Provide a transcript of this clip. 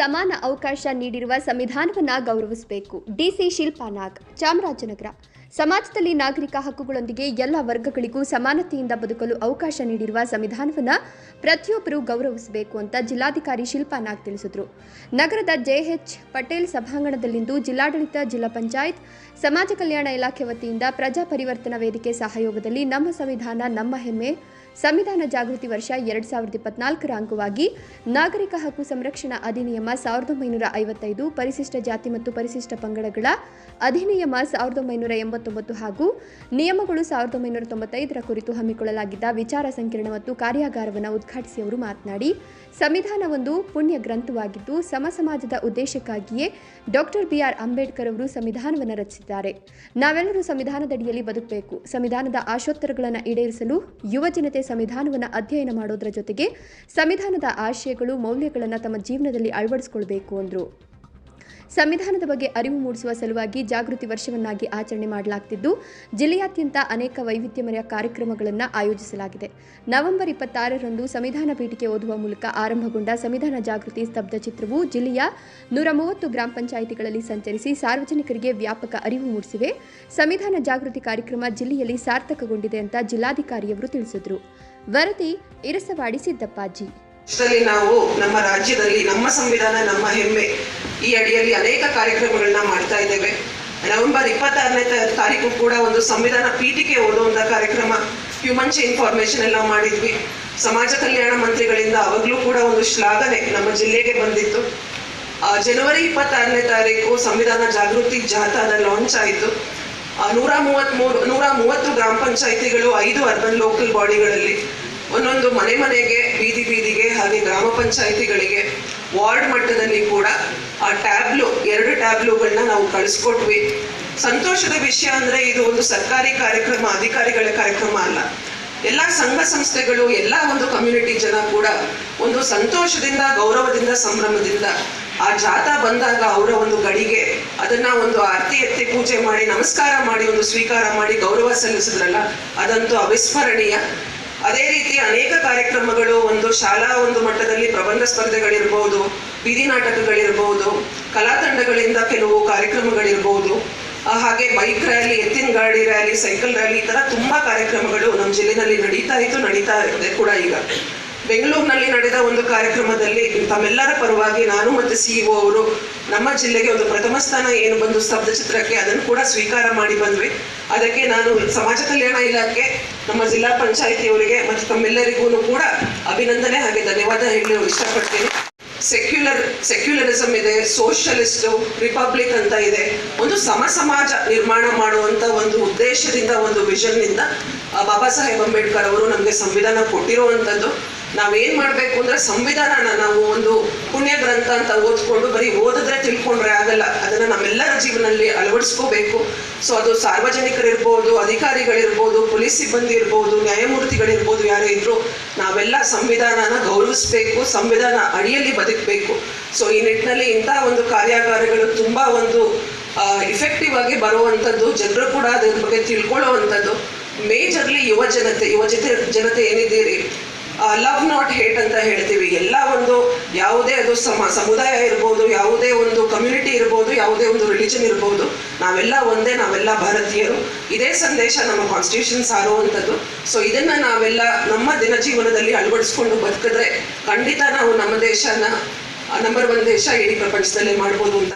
ಸಮಾನ ಅವಕಾಶ ನೀಡಿರುವ ಸಂವಿಧಾನವನ್ನ ಗೌರವಿಸಬೇಕು. ಡಿಸಿ ಶಿಲ್ಪಾ ನಾಗ್, ಚಾಮರಾಜನಗರ. ಸಮಾಜದಲ್ಲಿ ನಾಗರಿಕ ಹಕ್ಕುಗಳೊಂದಿಗೆ ಎಲ್ಲ ವರ್ಗಗಳಿಗೂ ಸಮಾನತೆಯಿಂದ ಬದುಕಲು ಅವಕಾಶ ನೀಡಿರುವ ಸಂವಿಧಾನವನ್ನ ಪ್ರತಿಯೊಬ್ಬರೂ ಗೌರವಿಸಬೇಕು ಅಂತ ಜಿಲ್ಲಾಧಿಕಾರಿ ಶಿಲ್ಪಾ ನಾಗ್ ತಿಳಿಸಿದರು. ನಗರದ ಜೆಎಚ್ ಪಟೇಲ್ ಸಭಾಂಗಣದಲ್ಲಿಂದು ಜಿಲ್ಲಾಡಳಿತ, ಜಿಲ್ಲಾ ಪಂಚಾಯತ್, ಸಮಾಜ ಕಲ್ಯಾಣ ಇಲಾಖೆ ವತಿಯಿಂದ ಪ್ರಜಾ ಪರಿವರ್ತನಾ ವೇದಿಕೆ ಸಹಯೋಗದಲ್ಲಿ ನಮ್ಮ ಸಂವಿಧಾನ ನಮ್ಮ ಹೆಮ್ಮೆ. ಸಂವಿಧಾನ ಜಾಗೃತಿ ವರ್ಷ ಎರಡ್ ಸಾವಿರದ ಇಪ್ಪತ್ನಾಲ್ಕರ ಅಂಗವಾಗಿ ನಾಗರಿಕ ಹಕ್ಕು ಸಂರಕ್ಷಣಾ ಅಧಿನಿಯಮ ಸಾವಿರದ ಒಂಬೈನೂರ ಐವತ್ತೈದು, ಪರಿಶಿಷ್ಟ ಜಾತಿ ಮತ್ತು ಪರಿಶಿಷ್ಟ ಪಂಗಡಗಳ ಅಧಿನಿಯಮ ಸಾವಿರದ ಒಂಬೈನೂರ ಎಂಬತ್ತೊಂಬತ್ತು ಹಾಗೂ ನಿಯಮಗಳು ಸಾವಿರದ ಒಂಬೈನೂರ ತೊಂಬತ್ತೈದರ ಕುರಿತು ಹಮ್ಮಿಕೊಳ್ಳಲಾಗಿದ್ದ ವಿಚಾರ ಸಂಕಿರಣ ಮತ್ತು ಕಾರ್ಯಾಗಾರವನ್ನು ಉದ್ಘಾಟಿಸಿ ಅವರು ಮಾತನಾಡಿ ಸಂವಿಧಾನ ಒಂದು ಪುಣ್ಯ ಗ್ರಂಥವಾಗಿದ್ದು ಸಮ ಸಮಾಜದ ಉದ್ದೇಶಕ್ಕಾಗಿಯೇ ಡಾಕ್ಟರ್ ಬಿಆರ್ ಅಂಬೇಡ್ಕರ್ ಅವರು ಸಂವಿಧಾನವನ್ನು ರಚಿಸಿದ್ದಾರೆ. ನಾವೆಲ್ಲರೂ ಸಂವಿಧಾನದಡಿಯಲ್ಲಿ ಬದುಕಬೇಕು. ಸಂವಿಧಾನದ ಆಶೋತ್ತರಗಳನ್ನು ಈಡೇರಿಸಲು ಯುವ ಜನತೆ ಸಂವಿಧಾನವನ್ನು ಅಧ್ಯಯನ ಮಾಡೋದ್ರ ಜೊತೆಗೆ ಸಂವಿಧಾನದ ಆಶಯಗಳು ಮೌಲ್ಯಗಳನ್ನು ತಮ್ಮ ಜೀವನದಲ್ಲಿ ಅಳವಡಿಸಿಕೊಳ್ಬೇಕು ಅಂದರು. ಸಂವಿಧಾನದ ಬಗ್ಗೆ ಅರಿವು ಮೂಡಿಸುವ ಸಲುವಾಗಿ ಜಾಗೃತಿ ವರ್ಷವನ್ನಾಗಿ ಆಚರಣೆ ಮಾಡಲಾಗುತ್ತಿದ್ದು ಜಿಲ್ಲೆಯಾದ್ಯಂತ ಅನೇಕ ವೈವಿಧ್ಯಮಯ ಕಾರ್ಯಕ್ರಮಗಳನ್ನು ಆಯೋಜಿಸಲಾಗಿದೆ. ನವೆಂಬರ್ ಇಪ್ಪತ್ತಾರರಂದು ಸಂವಿಧಾನ ಪೀಠಿಕೆ ಓದುವ ಮೂಲಕ ಆರಂಭಗೊಂಡ ಸಂವಿಧಾನ ಜಾಗೃತಿ ಸ್ತಬ್ಧ ಚಿತ್ರವು ಜಿಲ್ಲೆಯ ನೂರ ಮೂವತ್ತು ಗ್ರಾಮ ಪಂಚಾಯಿತಿಗಳಲ್ಲಿ ಸಂಚರಿಸಿ ಸಾರ್ವಜನಿಕರಿಗೆ ವ್ಯಾಪಕ ಅರಿವು ಮೂಡಿಸಿವೆ. ಸಂವಿಧಾನ ಜಾಗೃತಿ ಕಾರ್ಯಕ್ರಮ ಜಿಲ್ಲೆಯಲ್ಲಿ ಸಾರ್ಥಕಗೊಂಡಿದೆ ಅಂತ ಜಿಲ್ಲಾಧಿಕಾರಿಯವರು ತಿಳಿಸಿದರು. ವರದಿ ಇರಸವಾಡಿ ಸಿದ್ದಪ್ಪಾಜಿ. ದೇಶದಲ್ಲಿ ನಾವು ನಮ್ಮ ರಾಜ್ಯದಲ್ಲಿ, ನಮ್ಮ ಸಂವಿಧಾನ, ನಮ್ಮ ಹೆಮ್ಮೆ ಈ ಅಡಿಯಲ್ಲಿ ಅನೇಕ ಕಾರ್ಯಕ್ರಮಗಳನ್ನ ಮಾಡ್ತಾ ಇದ್ದೇವೆ. ನವೆಂಬರ್ ಇಪ್ಪತ್ತಾರನೇ ತಾರೀಕು ಕೂಡ ಒಂದು ಸಂವಿಧಾನ ಪೀಠಿಕೆ ಓದುವಂತ ಕಾರ್ಯಕ್ರಮ ಹ್ಯೂಮನ್ ಚೈನ್ ಫಾರ್ಮೇಶನ್ ಎಲ್ಲ ಮಾಡಿದ್ವಿ. ಸಮಾಜ ಕಲ್ಯಾಣ ಮಂತ್ರಿಗಳಿಂದ ಅವಾಗಲೂ ಕೂಡ ಒಂದು ಶ್ಲಾಘನೆ ನಮ್ಮ ಜಿಲ್ಲೆಗೆ ಬಂದಿತ್ತು. ಜನವರಿ ಇಪ್ಪತ್ತಾರನೇ ತಾರೀಕು ಸಂವಿಧಾನ ಜಾಗೃತಿ ಜಾಥಾದ ಲಾಂಚ್ ಆಯಿತು. ನೂರ ಮೂವತ್ತ್ಮೂರು ನೂರ ಮೂವತ್ತು ಗ್ರಾಮ ಪಂಚಾಯಿತಿಗಳು, ಐದು ಅರ್ಬನ್ ಲೋಕಲ್ ಬಾಡಿಗಳಲ್ಲಿ ಒಂದೊಂದು ಮನೆ ಮನೆಗೆ, ಬೀದಿ ಬೀದಿಗೆ ಹಾಗೆ ಗ್ರಾಮ ಪಂಚಾಯಿತಿಗಳಿಗೆ, ವಾರ್ಡ್ ಮಟ್ಟದಲ್ಲಿ ಕೂಡ ಆ ಟ್ಯಾಬ್ಲು, ಎರಡು ಟ್ಯಾಬ್ಲುಗಳನ್ನ ನಾವು ಕಳಿಸ್ಕೊಟ್ವಿ. ಸಂತೋಷದ ವಿಷಯ ಅಂದ್ರೆ ಇದು ಒಂದು ಸರ್ಕಾರಿ ಕಾರ್ಯಕ್ರಮ, ಅಧಿಕಾರಿಗಳ ಕಾರ್ಯಕ್ರಮ ಅಲ್ಲ. ಎಲ್ಲ ಸಂಘ ಸಂಸ್ಥೆಗಳು, ಎಲ್ಲ ಒಂದು ಕಮ್ಯುನಿಟಿ ಜನ ಕೂಡ ಒಂದು ಸಂತೋಷದಿಂದ, ಗೌರವದಿಂದ, ಸಂಭ್ರಮದಿಂದ ಆ ಜಾಥಾ ಬಂದಾಗ ಅವರ ಒಂದು ಗಡಿಗೆ, ಅದನ್ನ ಒಂದು ಆರತಿ, ಎತ್ತಿ ಪೂಜೆ ಮಾಡಿ, ನಮಸ್ಕಾರ ಮಾಡಿ, ಒಂದು ಸ್ವೀಕಾರ ಮಾಡಿ ಗೌರವ ಸಲ್ಲಿಸಿದ್ರಲ್ಲ, ಅದಂತೂ ಅವಿಸ್ಮರಣೀಯ. ಅದೇ ರೀತಿ ಅನೇಕ ಕಾರ್ಯಕ್ರಮಗಳು, ಒಂದು ಶಾಲಾ, ಒಂದು ಮಟ್ಟದಲ್ಲಿ ಪ್ರಬಂಧ ಸ್ಪರ್ಧೆಗಳಿರ್ಬೋದು, ಬೀದಿ ನಾಟಕಗಳಿರ್ಬೋದು, ಕಲಾ ತಂಡಗಳಿಂದ ಕೆಲವು ಕಾರ್ಯಕ್ರಮಗಳಿರ್ಬೋದು. ಹಾಗೆ ಬೈಕ್ ರ್ಯಾಲಿ, ಎತ್ತಿನ ಗಾಡಿ ರ್ಯಾಲಿ, ಸೈಕಲ್ ರ್ಯಾಲಿ ಈ ತರ ತುಂಬಾ ಕಾರ್ಯಕ್ರಮಗಳು ನಮ್ಮ ಜಿಲ್ಲೆನಲ್ಲಿ ನಡೀತಾ ಇತ್ತು ನಡೀತಾ ಇದೆ ಕೂಡ ಈಗ. ಬೆಂಗಳೂರಿನಲ್ಲಿ ನಡೆದ ಒಂದು ಕಾರ್ಯಕ್ರಮದಲ್ಲಿ ತಮ್ಮೆಲ್ಲರ ಪರವಾಗಿ ನಾನು ಮತ್ತು ಸಿಇಒ ಅವರು ನಮ್ಮ ಜಿಲ್ಲೆಗೆ ಒಂದು ಪ್ರಥಮ ಸ್ಥಾನ ಏನು ಬಂದು ಸ್ತಬ್ಧ ಚಿತ್ರಕ್ಕೆ ಅದನ್ನು ಕೂಡ ಸ್ವೀಕಾರ ಮಾಡಿ ಬಂದ್ವಿ. ಅದಕ್ಕೆ ನಾನು ಸಮಾಜ ಕಲ್ಯಾಣ ಇಲಾಖೆ, ನಮ್ಮ ಜಿಲ್ಲಾ ಪಂಚಾಯಿತಿಯವರಿಗೆ ಮತ್ತು ತಮ್ಮೆಲ್ಲರಿಗೂ ಕೂಡ ಅಭಿನಂದನೆ ಹಾಗೆ ಧನ್ಯವಾದ ಹೇಳಲು ಇಷ್ಟಪಡ್ತೀನಿ. ಸೆಕ್ಯುಲರ್ ಸೆಕ್ಯುಲರಿಸಮ್ ಇದೆ ಸೋಷಿಯಲಿಸ್ಟ್ ರಿಪಬ್ಲಿಕ್ ಅಂತ ಇದೆ. ಒಂದು ಸಮ ಸಮಾಜ ನಿರ್ಮಾಣ ಮಾಡುವಂತ ಒಂದು ಉದ್ದೇಶದಿಂದ, ಒಂದು ವಿಷನ್ನಿಂದ ಬಾಬಾ ಸಾಹೇಬ್ ಅಂಬೇಡ್ಕರ್ ಅವರು ನಮಗೆ ಸಂವಿಧಾನ ಕೊಟ್ಟಿರುವಂಥದ್ದು ನಾವೇನ್ ಮಾಡ್ಬೇಕು ಅಂದ್ರೆ ಸಂವಿಧಾನನ ನಾವು ಒಂದು ಪುಣ್ಯ ಗ್ರಂಥ ಅಂತ ಓದ್ಕೊಂಡು ಬರೀ ಓದಿದ್ರೆ ತಿಳ್ಕೊಂಡ್ರೆ ಆಗಲ್ಲ. ಅದನ್ನ ನಮ್ಮೆಲ್ಲರ ಜೀವನದಲ್ಲಿ ಅಳವಡಿಸ್ಕೋಬೇಕು. ಸೊ ಅದು ಸಾರ್ವಜನಿಕರಿರ್ಬೋದು, ಅಧಿಕಾರಿಗಳಿರ್ಬೋದು, ಪೊಲೀಸ್ ಸಿಬ್ಬಂದಿ ಇರ್ಬೋದು, ನ್ಯಾಯಮೂರ್ತಿಗಳಿರ್ಬೋದು, ಯಾರೇ ಇದ್ರು ನಾವೆಲ್ಲ ಸಂವಿಧಾನನ ಗೌರವಿಸ್ಬೇಕು, ಸಂವಿಧಾನ ಅಡಿಯಲ್ಲಿ ಬದುಕಬೇಕು. ಸೊ ಈ ನಿಟ್ಟಿನಲ್ಲಿ ಇಂತಹ ಒಂದು ಕಾರ್ಯಾಗಾರಗಳು ತುಂಬಾ ಒಂದು ಇಫೆಕ್ಟಿವ್ ಆಗಿ ಬರುವಂಥದ್ದು ಜನರು ಕೂಡ ಅದ್ರ ಬಗ್ಗೆ ತಿಳ್ಕೊಳ್ಳುವಂಥದ್ದು ಮೇಜರ್ಲಿ ಯುವ ಜನತೆ ಯುವ ಜನತೆ ಜನತೆ ಏನಿದ್ದೀರಿ? ಲವ್ ನಾಟ್ ಹೇಟ್ ಅಂತ ಹೇಳ್ತೀವಿ. ಎಲ್ಲ ಒಂದು ಯಾವುದೇ ಅದು ಸಮ, ಸಮುದಾಯ ಇರ್ಬೋದು, ಯಾವುದೇ ಒಂದು ಕಮ್ಯುನಿಟಿ ಇರ್ಬೋದು, ಯಾವುದೇ ಒಂದು ರಿಲಿಜನ್ ಇರ್ಬೋದು, ನಾವೆಲ್ಲ ಒಂದೇ, ನಾವೆಲ್ಲ ಭಾರತೀಯರು. ಇದೇ ಸಂದೇಶ ನಮ್ಮ ಕಾನ್ಸ್ಟಿಟ್ಯೂಷನ್ ಸಾರುವಂಥದ್ದು. ಸೊ ಇದನ್ನ ನಾವೆಲ್ಲ ನಮ್ಮ ದಿನ ಜೀವನದಲ್ಲಿ ಅಳವಡಿಸ್ಕೊಂಡು ಬದುಕಿದ್ರೆ ಖಂಡಿತ ನಾವು ನಮ್ಮ ದೇಶನ ನಂಬರ್ ಒನ್ ದೇಶ ಇಡೀ ಪ್ರಪಂಚದಲ್ಲೇ ಮಾಡ್ಬೋದು ಅಂತ